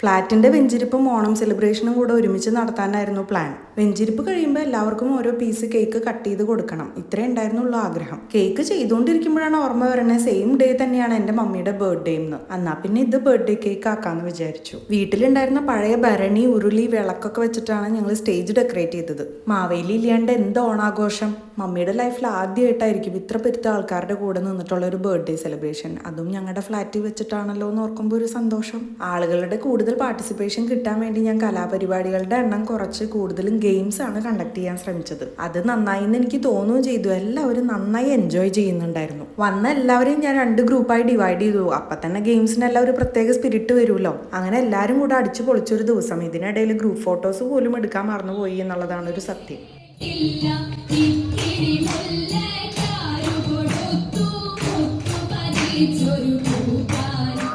ഫ്ലാറ്റിന്റെ വെഞ്ചിരിപ്പും ഓണം സെലിബ്രേഷനും കൂടെ ഒരുമിച്ച് നടത്താനായിരുന്നു പ്ലാൻ വെഞ്ചിരിപ്പ് കഴിയുമ്പോൾ എല്ലാവർക്കും ഓരോ പീസ് കേക്ക് കട്ട് ചെയ്ത് കൊടുക്കണം. ഇത്രേ ഉണ്ടായിരുന്നുള്ളൂ ആഗ്രഹം. കേക്ക് ചെയ്തുകൊണ്ടിരിക്കുമ്പോഴാണ് ഓർമ്മ വരുന്നത് സെയിം ഡേ തന്നെയാണ് എന്റെ മമ്മിയുടെ ബർത്ത്ഡേ എന്ന് എന്നാ പിന്നെ ഇത് ബർത്ത്ഡേ കേക്ക് ആക്കാന്ന് വിചാരിച്ചു. വീട്ടിലുണ്ടായിരുന്ന പഴയ ഭരണി ഉരുളി വിളക്കൊക്കെ വെച്ചിട്ടാണ് ഞങ്ങൾ സ്റ്റേജ് ഡെക്കറേറ്റ് ചെയ്തത്. മാവേലി ഇല്ലാണ്ട് എന്ത് ഓണാഘോഷം? മമ്മിയുടെ ലൈഫിൽ ആദ്യമായിട്ടായിരിക്കും ഇത്ര പെരുത്ത ആൾക്കാരുടെ കൂടെ നിന്നിട്ടുള്ള ഒരു ബർത്ത്ഡേ സെലിബ്രേഷൻ അതും ഞങ്ങളുടെ ഫ്ലാറ്റിൽ വെച്ചിട്ടാണല്ലോ എന്ന് ഓർക്കുമ്പോൾ ഒരു സന്തോഷം. ആളുകളുടെ കൂടുതൽ പാർട്ടിസിപ്പേഷൻ കിട്ടാൻ വേണ്ടി ഞാൻ കലാപരിപാടികളുടെ എണ്ണം കുറച്ച് കൂടുതലും ഗെയിംസ് ആണ് കണ്ടക്ട് ചെയ്യാൻ ശ്രമിച്ചത്. അത് നന്നായി എന്ന് എനിക്ക് തോന്നുകയും ചെയ്തു. എല്ലാവരും നന്നായി എൻജോയ് ചെയ്യുന്നുണ്ടായിരുന്നു. വന്ന എല്ലാവരെയും ഞാൻ രണ്ട് ഗ്രൂപ്പായി ഡിവൈഡ് ചെയ്തു. അപ്പൊ തന്നെ ഗെയിംസിനെല്ലാം ഒരു പ്രത്യേക സ്പിരിറ്റ് വരുമല്ലോ. അങ്ങനെ എല്ലാവരും കൂടെ അടിച്ചു പൊളിച്ചൊരു ദിവസം ഇതിനിടയിൽ ഗ്രൂപ്പ് ഫോട്ടോസ് പോലും എടുക്കാൻ മറന്നുപോയി എന്നുള്ളതാണ് ഒരു സത്യം. ചൊരു പൂക്കാൻ